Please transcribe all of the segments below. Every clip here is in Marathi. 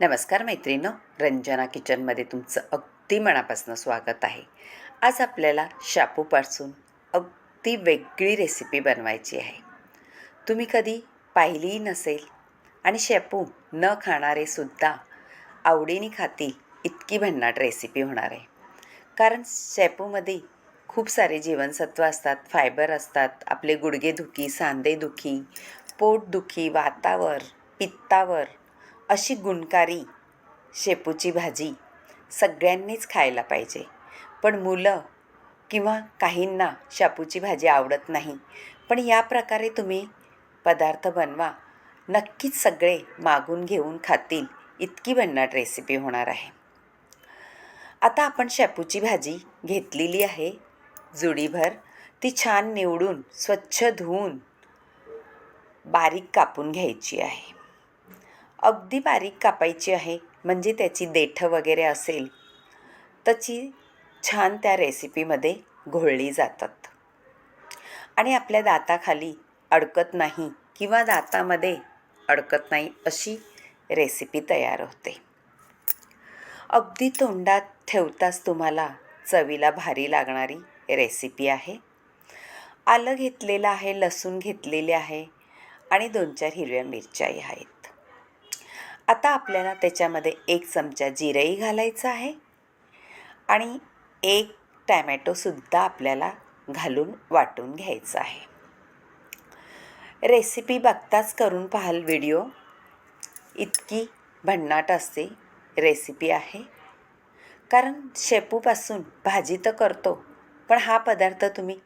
नमस्कार मैत्रिणं रंजना किचनमध्ये तुमचं अगदी मनापासून स्वागत आहे. आज आपल्याला शापूपासून अगदी वेगळी रेसिपी बनवायची आहे. तुम्ही कधी पाहिलीही नसेल आणि शेपू न खाणारेसुद्धा आवडीने खातील इतकी भन्नाट रेसिपी होणार आहे. कारण शेपूमध्ये खूप सारे जीवनसत्व असतात फायबर असतात आपले गुडघेदुखी सांधेदुखी पोटदुखी वातावर पित्तावर अशी गुणकारी शेपूची भाजी सगळ्यांनीच खायला पाहिजे. पण मुलं किंवा काहींना शापूची भाजी आवडत नाही. पण या प्रकारे तुम्ही पदार्थ बनवा. नक्कीच सगळे मागून घेऊन खातील. इतकी भन्नाट रेसिपी होणार आहे. आता आपण शेपूची भाजी घेतलेली आहे. जुडीभर ती छान निवडून स्वच्छ धुवून बारीक कापून घ्यायची आहे. अगदी बारीक कापायची आहे म्हणजे त्याची देठं वगैरे असेल. त्याची छान त्या रेसिपीमध्ये घोळली जातात. आणि आपल्या दाताखाली अडकत नाही किंवा दातामध्ये अडकत नाही अशी रेसिपी तयार होते. अगदी तोंडात ठेवताच तुम्हाला चवीला भारी लागणारी रेसिपी आहे. आलं घेतलेलं आहे लसूण घेतलेले आहे आणि दोन चार हिरव्या मिरच्याही आहेत. आता आपल्याला त्याच्यामध्ये एक चमचा जिरंही घालायचं आहे. आणि एक टॅमॅटोसुद्धा आपल्याला घालून वाटून घ्यायचं आहे. रेसिपी बघताच करून पाहाल व्हिडिओ. इतकी भन्नाट असते रेसिपी आहे. कारण शेपूपासून भाजी तर करतो पण हा पदार्थ तुम्ही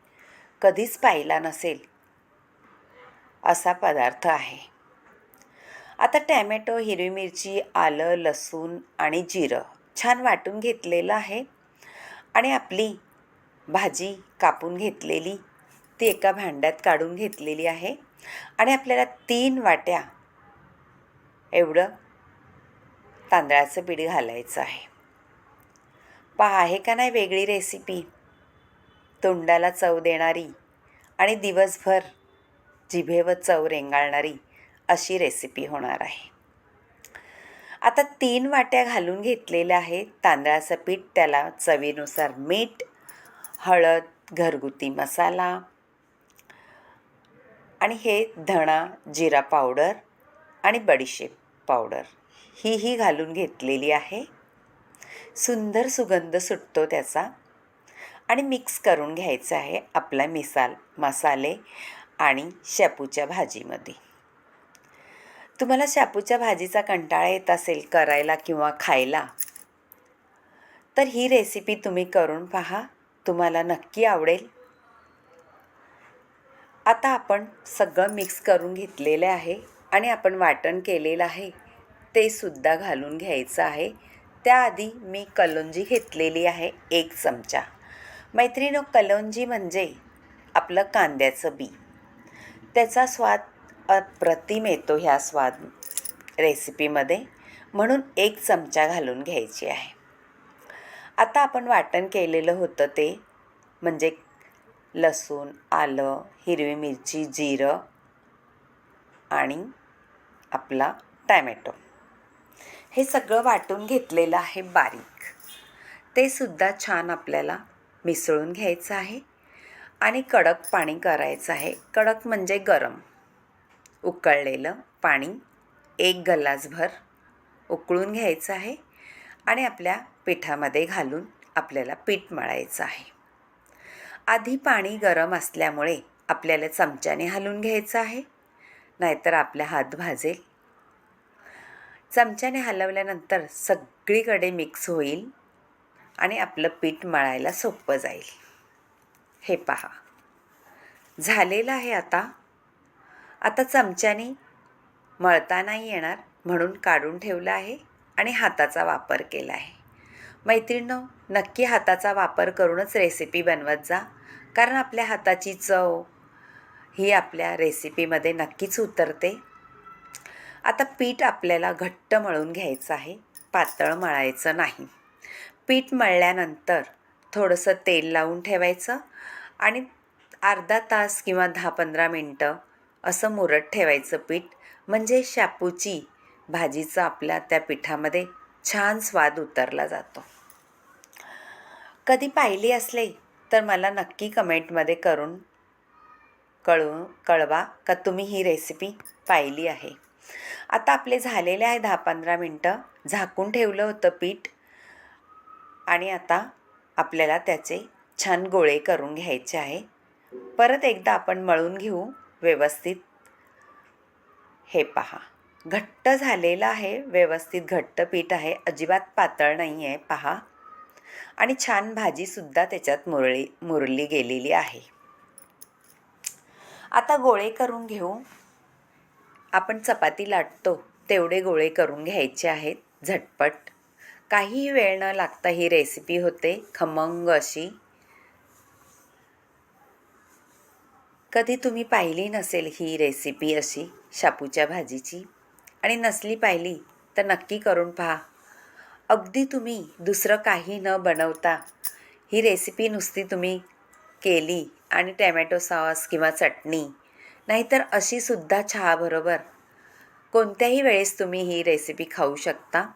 कधीच पाहिला नसेल. असा पदार्थ आहे. आता टॅमॅटो हिरवी मिरची आलं लसूण आणि जिरं छान वाटून घेतलेलं आहे. आणि आपली भाजी कापून घेतलेली ती एका भांड्यात काढून घेतलेली आहे. आणि आपल्याला तीन वाट्या एवढं तांदळाचं पीठ घालायचं आहे. पहा आहे का नाही वेगळी रेसिपी तोंडाला चव देणारी आणि दिवसभर जिभेवर चव रेंगाळणारी अशी रेसिपी होणार आहे. आता तीन वाट्या घालून घेतलेल्या आहेत. तांदळाचं पीठ त्याला चवीनुसार मीठ हळद घरगुती मसाला आणि हे धणा जिरा पावडर आणि बडीशेप पावडर. ही ही घालून घेतलेली आहे. सुंदर सुगंध सुटतो त्याचा. आणि मिक्स करून घ्यायचं आहे आपला मिसाल मसाले आणि शेपूच्या भाजीमध्ये. तुम्हाला शापूच्या भाजीचा कंटाळा येत असेल करायला किंवा खायला? तर ही रेसिपी तुम्ही करून पहा. तुम्हाला नक्की आवडेल. आता आपण सगळं मिक्स करून घेतलेलं आहे आणि आपण वाटण केलेलं आहे. ते सुद्धा घालून घ्यायचं आहे. त्याआधी मी कलोंजी घेतलेली आहे एक चमचा. मैत्रिणो कलोंजी म्हणजे आपलं कांद्याचं बी. त्याचा स्वाद अप्रतिम येतो ह्या स्वाद रेसिपीमध्ये म्हणून एक चमचा घालून घ्यायची आहे. आता आपण वाटण केलेलं होतं ते म्हणजे लसूण आलं हिरवी मिरची जिरं आणि आपला टॅमॅटो. हे सगळं वाटून घेतलेलं आहे बारीक. ते सुद्धा छान आपल्याला मिसळून घ्यायचं आहे आणि कडक पाणी करायचं आहे. कडक म्हणजे गरम. उकळलेलं पाणी एक गलासभर उकळून घ्यायचं आहे आणि आपल्या पिठामध्ये घालून आपल्याला पीठ मळायचं आहे. आधी पाणी गरम असल्यामुळे आपल्याला चमच्याने हलून घ्यायचं आहे नाहीतर आपल्या हात भाजेल. चमच्याने हलवल्यानंतर सगळीकडे मिक्स होईल आणि आपलं पीठ मळायला सोपं जाईल. हे पहा. झालेलं आहे आता आता चमच्याने मळता नाही येणार म्हणून काढून ठेवलं आहे आणि हाताचा वापर केला आहे. मैत्रिणींनो नक्की हाताचा वापर करूनच रेसिपी बनवत जा कारण आपल्या हाताची चव ही आपल्या रेसिपीमध्ये नक्कीच उतरते. आता पीठ आपल्याला घट्ट मळून घ्यायचं आहे पातळ मळायचं नाही. पीठ मळल्यानंतर थोडंसं तेल लावून ठेवायचं आणि अर्धा तास किंवा दहा पंधरा मिनटं असं मुरत ठेवायचं पीठ म्हणजे शापूची भाजीचा आपल्या त्या पिठामध्ये छान स्वाद उतरला जातो. कधी पाहिली असले तर मला नक्की कमेंटमध्ये करून कळू कळवा का तुम्ही ही रेसिपी पाहिली आहे. आता आपले झालेले आहे दहा पंधरा मिनटं. झाकून ठेवलं होतं पीठ आणि आता आपल्याला त्याचे छान गोळे करून घ्यायचे आहे. परत एकदा आपण मळून घेऊ. व्यवस्थित हे पहा. घट्ट झालेलं आहे व्यवस्थित घट्ट पीठ आहे अजिबात पातळ नाही आहे पहा. आणि छान भाजीसुद्धा त्याच्यात मुरळी मुरली गेलेली आहे. आता गोळे करून घेऊ. आपण चपाती लाटतो तेवढे गोळे करून घ्यायचे आहेत झटपट. काहीही वेळ न लागता ही रेसिपी होते खमंग अशी. कधी तुम्ही पाहिली नसेल ही रेसिपी अशी शापूच्या भाजीची? आणि नसली पाहिली तर नक्की करून पहा. अगदी तुम्ही दुसरं काही न बनवता ही रेसिपी नुसती तुम्ही केली आणि टॅमॅटो सॉस किंवा चटणी नाहीतर अशीसुद्धा चहाबरोबर कोणत्याही वेळेस तुम्ही ही रेसिपी खाऊ शकता.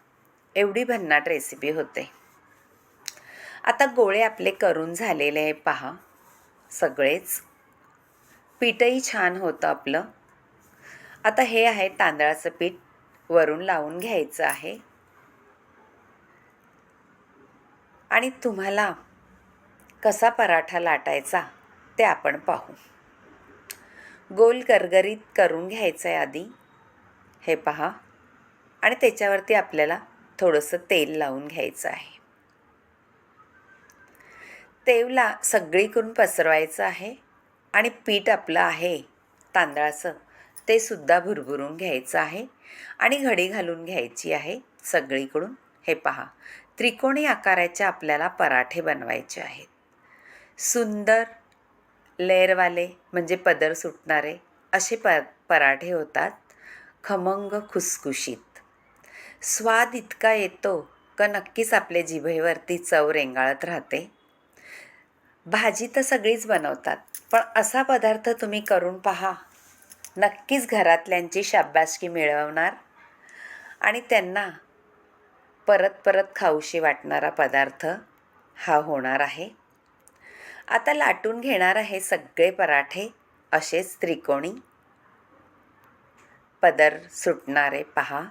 एवढी भन्नाट रेसिपी होते. आता गोळे आपले करून झालेले आहे पहा. सगळेच पीठही छान होतं आपलं. आता हे आहे तांदळाचं पीठ वरून लावून घ्यायचं आहे. आणि तुम्हाला कसा पराठा लाटायचा ते आपण पाहू. गोल गरगरीत करून घ्यायचं आहे आधी. हे पहा. आणि त्याच्यावरती आपल्याला थोडंसं तेल लावून घ्यायचं आहे. तेवला सगळीकडून पसरवायचं आहे. आणि पीठ आपलं आहे तांदळाचं ते सुद्धा भुरभुरून घ्यायचं आहे आणि घडी घालून घ्यायची आहे सगळीकडून. हे पहा त्रिकोणी आकाराचे आपल्याला पराठे बनवायचे आहेत. सुंदर लेअरवाले म्हणजे पदर सुटणारे असे प पराठे होतात खमंग खुसखुशीत. स्वाद इतका येतो का नक्कीच आपल्या जिभेवरती चव रेंगाळत राहते. भाजी तर सगळीच बनवतात पण असा पदार्थ तुम्ही करून पहा. नक्कीच घरातल्यांची शाबासकी मिळवणार आणि त्यांना परत परत खाऊशी वाटणारा पदार्थ हा होणार आहे. आता लाटून घेणार आहे सगळे पराठे असेच त्रिकोणी. पदर सुटणारे पहा.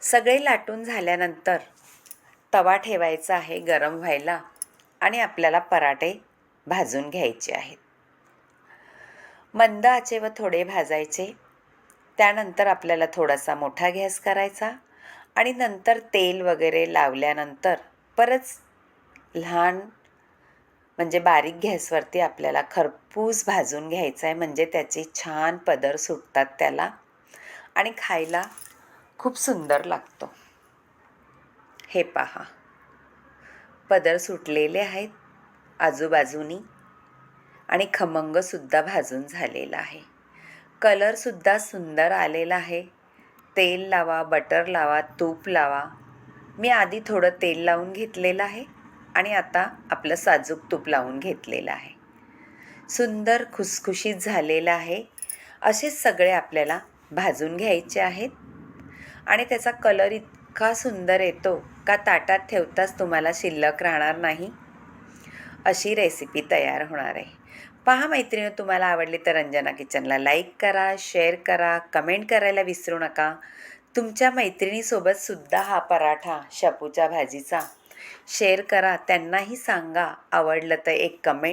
सगळे लाटून झाल्यानंतर तवा ठेवायचा आहे गरम व्हायला. आणि आपल्याला पराठे भाजून घ्यायचे आहेत. मंद आचे व थोडे भाजायचे. त्यानंतर आपल्याला थोडासा मोठा गॅस करायचा आणि नंतर तेल वगैरे लावल्यानंतर परत लहान म्हणजे बारीक गॅसवरती आपल्याला खरपूस भाजून घ्यायचं आहे. म्हणजे त्याचे छान पदर सुटतात त्याला आणि खायला खूप सुंदर लागतो. हे पहा. पदर सुटलेले आहेत आजूबाजूनी आणि खमंगसुद्धा भाजून झालेला आहे. कलरसुद्धा सुंदर आलेला आहे. तेल लावा बटर लावा तूप लावा. मी आधी थोडं तेल लावून घेतलेलं आहे आणि आता आपलं साजूक तूप लावून घेतलेलं आहे. सुंदर खुसखुशीत झालेलं आहे. असेच सगळे आपल्याला भाजून घ्यायचे आहेत आणि त्याचा कलर इतका सुंदर येतो का ताटात ठेवताच तुम्हाला शिल्लक राहणार नाही? अशी रेसिपी तयार होणार आहे. पहा मैत्रिणी तुम्हाला आवडली तर रंजना किचनला लाईक करा शेअर करा कमेंट करायला विसरू नका. तुमच्या मैत्रिणीसोबत सुद्धा हा पराठा शापूच्या भाजीचा शेअर करा त्यांनाही सांगा आवडलं तर एक कमेंट